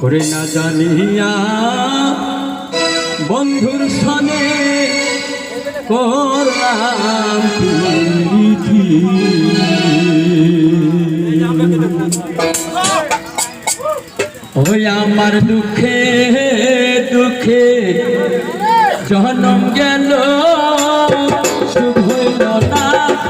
করে না জানিয়া বন্ধুর সনে করলাম ওই আমার দুঃখে দুঃখে জনম গেল।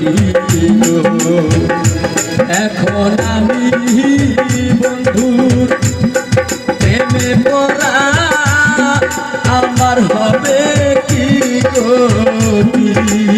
ছিল এখন আমি বন্ধুর প্রেমে পড়া আমার হবে কি গতি?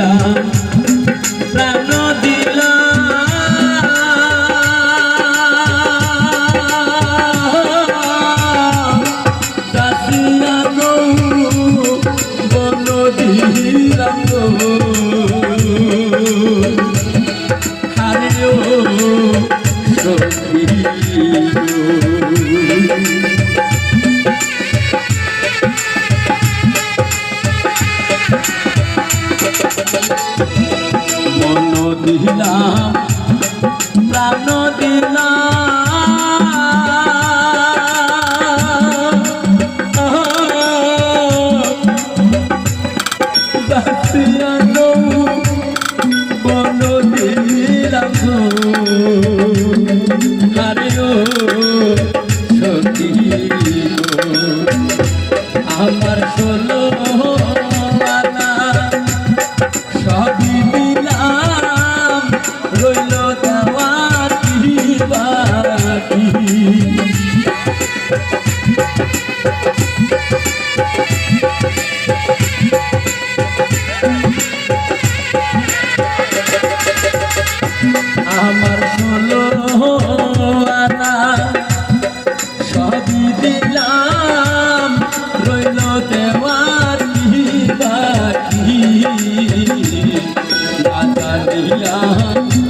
ইসলাম আমার ষোলো আনা সবই দিলাম রইল দেওয়ারি বাকি দাদা দিলাম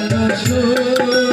জানো